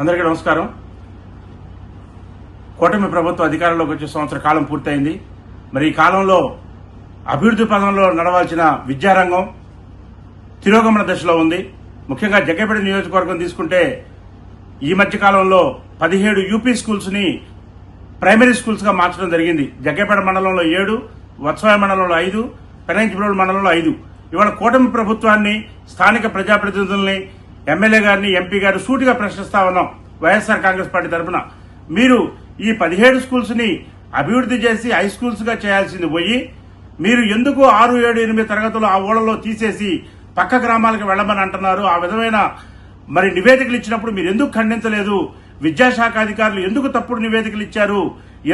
అందరికీ నమస్కారం. కూటమి ప్రభుత్వం అధికారంలోకి వచ్చే సంవత్సర కాలం పూర్తయింది. మరి ఈ కాలంలో అభివృద్ధి పదంలో నడవాల్సిన విద్యారంగం తిరోగమన దశలో ఉంది. ముఖ్యంగా జగ్గపేట నియోజకవర్గం తీసుకుంటే ఈ మధ్య కాలంలో పదిహేడు యూపీ స్కూల్స్ని ప్రైమరీ స్కూల్స్గా మార్చడం జరిగింది. జగ్గపేట మండలంలో ఏడు వత్సవాయ మండలంలో ఐదు పెనంచిబ్రోడ్ మండలంలో ఐదు. ఇవాళ కూటమి ప్రభుత్వాన్ని స్థానిక ప్రజాప్రతినిధుల్ని ఎమ్మెల్యే గారిని ఎంపీ గారు సూటిగా ప్రశ్నిస్తా ఉన్నాం వైఎస్ఆర్ కాంగ్రెస్ పార్టీ తరఫున మీరు ఈ పదిహేడు స్కూల్స్ని అభివృద్ధి చేసి హై స్కూల్స్గా చేయాల్సింది పోయి మీరు ఎందుకు ఆరు ఏడు ఎనిమిది తరగతులు ఆ ఊళ్ళలో తీసేసి పక్క గ్రామాలకు వెళ్ళమని అంటున్నారు? ఆ విధమైన మరి నివేదికలు ఇచ్చినప్పుడు మీరు ఎందుకు ఖండించలేదు? విద్యాశాఖ అధికారులు ఎందుకు తప్పుడు నివేదికలు ఇచ్చారు?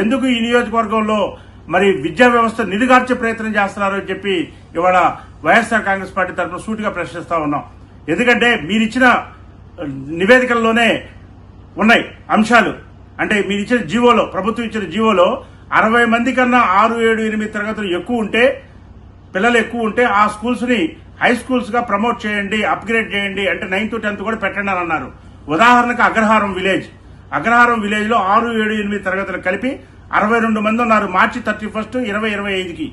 ఎందుకు ఈ నియోజకవర్గంలో మరి విద్యా వ్యవస్థ నిధిగార్చే ప్రయత్నం చేస్తున్నారు అని చెప్పి ఇవాళ వైఎస్ఆర్ కాంగ్రెస్ పార్టీ తరఫున సూటిగా ప్రశ్నిస్తా ఉన్నాం. ఎందుకంటే మీరిచ్చిన నివేదికల్లోనే ఉన్నాయి అంశాలు. అంటే మీరు ఇచ్చిన జీవోలో ప్రభుత్వం ఇచ్చిన జీవోలో అరవై మంది కన్నా ఆరు ఏడు ఎనిమిది తరగతులు ఎక్కువ ఉంటే పిల్లలు ఎక్కువ ఉంటే ఆ స్కూల్స్ని హై స్కూల్స్గా ప్రమోట్ చేయండి అప్గ్రేడ్ చేయండి అంటే నైన్త్ టెన్త్ కూడా పెట్టండి అని అన్నారు. ఉదాహరణకు అగ్రహారం విలేజ్. అగ్రహారం విలేజ్లో ఆరు ఏడు ఎనిమిది తరగతులు కలిపి అరవై రెండు మంది ఉన్నారు మార్చి థర్టీ ఫస్ట్ ఇరవై ఇరవై ఐదుకి.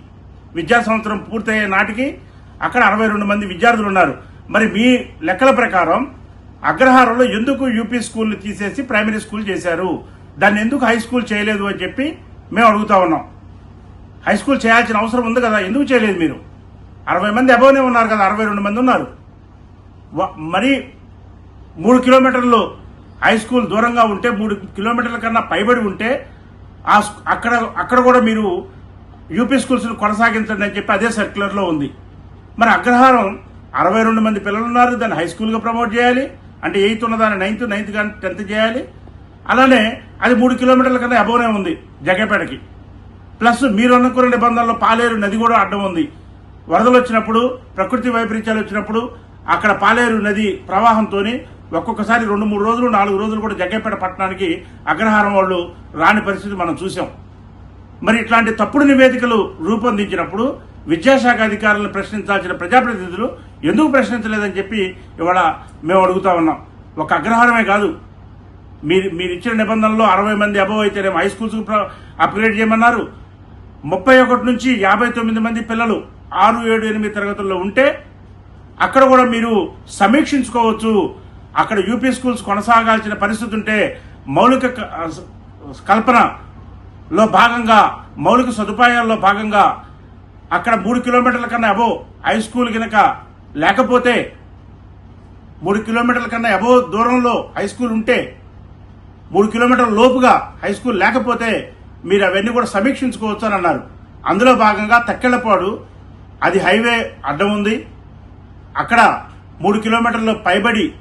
విద్యా సంవత్సరం పూర్తయ్యే నాటికి అక్కడ అరవై రెండు మంది విద్యార్థులు ఉన్నారు. మరి మీ లెక్కల ప్రకారం అగ్రహారంలో ఎందుకు యూపీ స్కూల్ తీసేసి ప్రైమరీ స్కూల్ చేశారు? దాన్ని ఎందుకు హై స్కూల్ చేయలేదు అని చెప్పి మేము అడుగుతా ఉన్నాం. హై స్కూల్ చేయాల్సిన అవసరం ఉంది కదా ఎందుకు చేయలేదు మీరు? అరవై మంది అబోనే ఉన్నారు కదా అరవై రెండు మంది ఉన్నారు. మరి మూడు కిలోమీటర్లు హై స్కూల్ దూరంగా ఉంటే మూడు కిలోమీటర్ల కన్నా పైబడి ఉంటే ఆ అక్కడ అక్కడ కూడా మీరు యూపీ స్కూల్స్ కొనసాగించండి అని చెప్పి అదే సర్క్యులర్లో ఉంది. మరి అగ్రహారం అరవై రెండు మంది పిల్లలు ఉన్నారు దాన్ని హై స్కూల్గా ప్రమోట్ చేయాలి. అంటే ఎయిత్ ఉన్నదాన్ని నైన్త్ నైన్త్ కానీ టెన్త్ చేయాలి. అలానే అది మూడు కిలోమీటర్ల కన్నా అబోనే ఉంది జగపేటకి ప్లస్ మీరు అనుకున్న నిబంధనలు పాలేరు నది కూడా అడ్డం ఉంది. వరదలు వచ్చినప్పుడు ప్రకృతి వైపరీత్యాలు వచ్చినప్పుడు అక్కడ పాలేరు నది ప్రవాహంతో ఒక్కొక్కసారి రెండు మూడు రోజులు నాలుగు రోజులు కూడా జగ్గపేట పట్టణానికి అగ్రహారం వాళ్ళు రాని పరిస్థితి మనం చూసాం మరి ఇట్లాంటి తప్పుడు నివేదికలు రూపొందించినప్పుడు విద్యాశాఖ అధికారులను ప్రశ్నించాల్సిన ప్రజాప్రతినిధులు ఎందుకు ప్రశ్నించలేదని చెప్పి ఇవాళ మేము అడుగుతా ఉన్నాం. ఒక అగ్రహారమే కాదు. మీరు మీరు ఇచ్చిన నిబంధనలో అరవై మంది అబవ్ అయితేనేమో హై స్కూల్స్కు అప్గ్రేడ్ చేయమన్నారు. ముప్పై ఒకటి నుంచి యాభై తొమ్మిది మంది పిల్లలు ఆరు ఏడు ఎనిమిది తరగతుల్లో ఉంటే అక్కడ కూడా మీరు సమీక్షించుకోవచ్చు. అక్కడ యూపీ స్కూల్స్ కొనసాగాల్సిన పరిస్థితి ఉంటే మౌలిక కల్పన లో భాగంగా మౌలిక సదుపాయాల్లో భాగంగా అక్కడ మూడు కిలోమీటర్ల కన్నా అబో హై స్కూల్ కనుక లేకపోతే మూడు కిలోమీటర్ల కన్నా అబో దూరంలో హై స్కూల్ ఉంటే మూడు కిలోమీటర్ల లోపుగా హై స్కూల్ లేకపోతే మీరు అవన్నీ కూడా సమీక్షించుకోవచ్చు అని అన్నారు. అందులో భాగంగా తక్కెళ్ళపాడు అది హైవే అడ్డం ఉంది. అక్కడ మూడు కిలోమీటర్లు పైబడి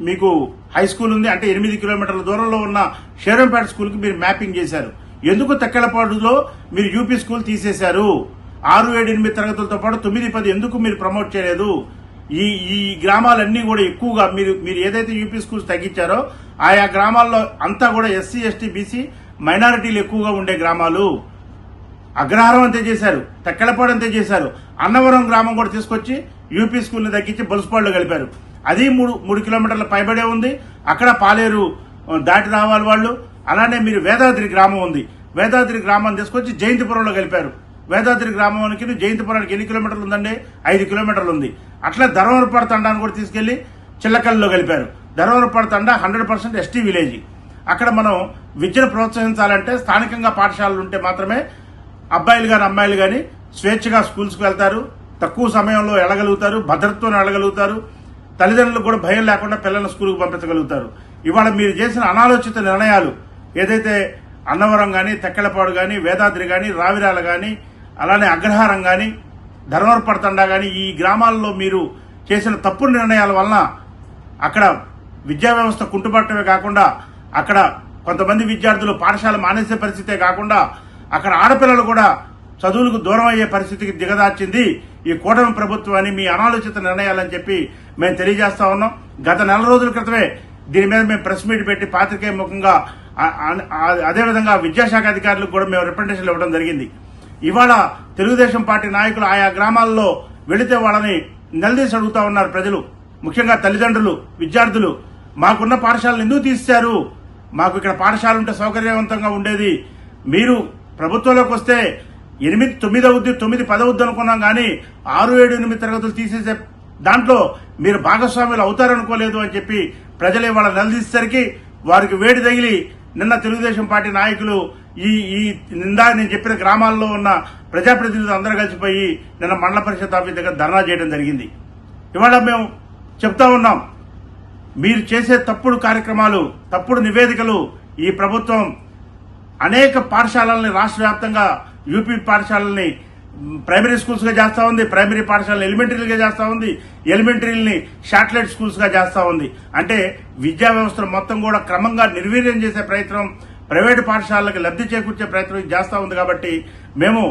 మీకు హై స్కూల్ ఉంది. అంటే ఎనిమిది కిలోమీటర్ల దూరంలో ఉన్న షేరంపేట స్కూల్కి మీరు మ్యాపింగ్ చేశారు. ఎందుకు తక్కెళ్ళపాడులో మీరు యూపీ స్కూల్ తీసేశారు? ఆరు ఏడు ఎనిమిది తరగతులతో పాటు తొమ్మిది పది ఎందుకు మీరు ప్రమోట్ చేయలేదు? ఈ ఈ గ్రామాలన్నీ కూడా ఎక్కువగా మీరు మీరు ఏదైతే యూపీ స్కూల్స్ తగ్గించారో ఆయా గ్రామాల్లో అంతా కూడా ఎస్సీ ఎస్టీ బీసీ మైనారిటీలు ఎక్కువగా ఉండే గ్రామాలు. అగ్రహారం అంతే చేశారు తెక్కలపాడు అంతే చేశారు. అన్నవరం గ్రామం కూడా తీసుకొచ్చి యూపీ స్కూల్ని తగ్గించి బొలుసుపాళ్ళు కలిపారు అది మూడు మూడు కిలోమీటర్ల పైబడే ఉంది. అక్కడ పాలేరు దాటి రావాలి వాళ్ళు. అలానే మీరు వేదాద్రి గ్రామం ఉంది. వేదాద్రి గ్రామం తీసుకొచ్చి జయంతిపురంలో కలిపారు. వేదాద్రి గ్రామానికి జయంతిపురానికి ఎన్ని కిలోమీటర్లు ఉందండి? ఐదు కిలోమీటర్లు ఉంది. అట్లా ధర్మవరపాడు తండాన్ని కూడా తీసుకెళ్ళి చిల్లకల్లో కలిపారు. Dharmavarapadu Thanda hundred percent ST village. అక్కడ మనం విద్యను ప్రోత్సహించాలంటే స్థానికంగా పాఠశాలలు ఉంటే మాత్రమే అబ్బాయిలు కానీ అమ్మాయిలు కానీ స్వేచ్ఛగా స్కూల్స్కి వెళ్తారు. తక్కువ సమయంలో వెళ్ళగలుగుతారు భద్రతతో వెళ్ళగలుగుతారు తల్లిదండ్రులకు కూడా భయం లేకుండా పిల్లలను స్కూల్కి పంపించగలుగుతారు. ఇవాళ మీరు చేసిన అనాలోచిత నిర్ణయాలు ఏదైతే అన్నవరం కానీ తెక్కెలపాడు కానీ వేదాద్రి కానీ రావిరాల కానీ అలానే అగ్రహారం కానీ ధర్మవరపడతండా కానీ ఈ గ్రామాల్లో మీరు చేసిన తప్పుడు నిర్ణయాల వలన అక్కడ విద్యా వ్యవస్థ కుంటుపట్టమే కాకుండా అక్కడ కొంతమంది విద్యార్థులు పాఠశాల మానేసే పరిస్థితే కాకుండా అక్కడ ఆడపిల్లలు కూడా చదువులకు దూరం అయ్యే పరిస్థితికి దిగదార్చింది ఈ కూటమి ప్రభుత్వం అని మీ అనాలోచిత నిర్ణయాలని చెప్పి మేము తెలియజేస్తా ఉన్నాం. గత నెల రోజుల క్రితమే దీని మీద మేము ప్రెస్ మీట్ పెట్టి పాత్రికేయ ముఖంగా అదేవిధంగా విద్యాశాఖ అధికారులకు కూడా మేము రిప్రజెంటేషన్లు ఇవ్వడం జరిగింది. ఇవాళ తెలుగుదేశం పార్టీ నాయకులు ఆయా గ్రామాల్లో వెళితే వాళ్ళని నిలదీసి అడుగుతా ఉన్నారు ప్రజలు. ముఖ్యంగా తల్లిదండ్రులు విద్యార్థులు. మాకున్న పాఠశాలను ఎందుకు తీశారు మాకు ఇక్కడ పాఠశాల ఉంటే సౌకర్యవంతంగా ఉండేది. మీరు ప్రభుత్వంలోకి వస్తే ఎనిమిది తొమ్మిది అవుద్ది తొమ్మిది పది అవుద్ది అనుకున్నాం కానీ ఆరు ఏడు ఎనిమిది తరగతులు తీసేసే దాంట్లో మీరు భాగస్వాములు అవుతారనుకోలేదు అని చెప్పి ప్రజలు ఇవాళ నిలదీసేసరికి వారికి వేడి తగిలి నిన్న తెలుగుదేశం పార్టీ నాయకులు ఈ ఈ నిందా నేను చెప్పిన గ్రామాల్లో ఉన్న ప్రజాప్రతినిధులు అందరూ కలిసిపోయి నిన్న మండల పరిషత్ ఆఫీస్ దగ్గర ధర్నా చేయడం జరిగింది. ఇవాళ మేము చెప్తా ఉన్నాం మీరు చేసే తప్పుడు కార్యక్రమాలు తప్పుడు నివేదికలు ఈ ప్రభుత్వం అనేక పాఠశాలల్ని రాష్ట్ర వ్యాప్తంగా యూపీ పాఠశాలల్ని ప్రైమరీ స్కూల్స్గా చేస్తా ఉంది ప్రైమరీ పాఠశాలలు ఎలిమెంటరీలుగా చేస్తా ఉంది ఎలిమెంటరీని షాటిలైట్ స్కూల్స్గా చేస్తా ఉంది. అంటే విద్యా వ్యవస్థను మొత్తం కూడా క్రమంగా నిర్వీర్యం చేసే ప్రయత్నం ప్రైవేటు పాఠశాలలకు లబ్ధి చేకూర్చే ప్రయత్నం చేస్తా ఉంది కాబట్టి మేము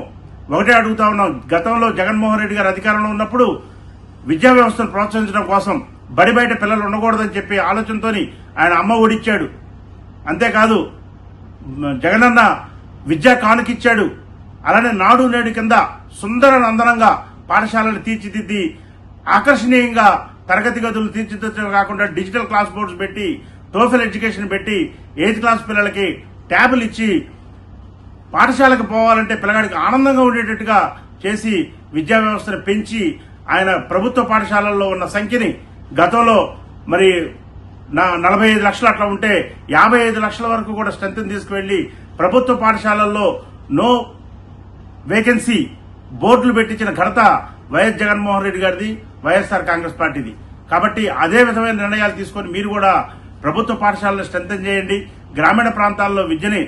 ఒకటే అడుగుతా ఉన్నాం. గతంలో జగన్మోహన్ రెడ్డి గారు అధికారంలో ఉన్నప్పుడు విద్యా వ్యవస్థను ప్రోత్సహించడం కోసం బడి బయట పిల్లలు ఉండకూడదని చెప్పి ఆలోచనతోని ఆయన అమ్మ ఒడిచ్చాడు. అంతేకాదు జగనన్న విద్యా కానుకిచ్చాడు అలానే నాడు నేడు కింద సుందర నందనంగా పాఠశాలలు తీర్చిదిద్ది ఆకర్షణీయంగా తరగతి గదులు తీర్చిదిద్దడం కాకుండా డిజిటల్ క్లాస్ బోర్డ్స్ పెట్టి టోఫెల్ ఎడ్యుకేషన్ పెట్టి ఎయిత్ క్లాస్ పిల్లలకి ట్యాబులు ఇచ్చి పాఠశాలకు పోవాలంటే పిల్లగాడికి ఆనందంగా ఉండేటట్టుగా చేసి విద్యా వ్యవస్థను పెంచి ఆయన ప్రభుత్వ పాఠశాలల్లో ఉన్న సంఖ్యని గతంలో మరి నా నలభై ఐదు లక్షలు అట్లా ఉంటే యాభై ఐదు లక్షల వరకు కూడా స్ట్రెంత్ని తీసుకువెళ్ళి ప్రభుత్వ పాఠశాలల్లో నో వేకెన్సీ బోర్డులు పెట్టించిన ఘనత వైఎస్ జగన్మోహన్ రెడ్డి గారిది వైఎస్ఆర్ కాంగ్రెస్ పార్టీది. కాబట్టి అదే విధమైన నిర్ణయాలు తీసుకొని మీరు కూడా ప్రభుత్వ పాఠశాలను స్ట్రెంథన్ చేయండి. గ్రామీణ ప్రాంతాల్లో విద్యని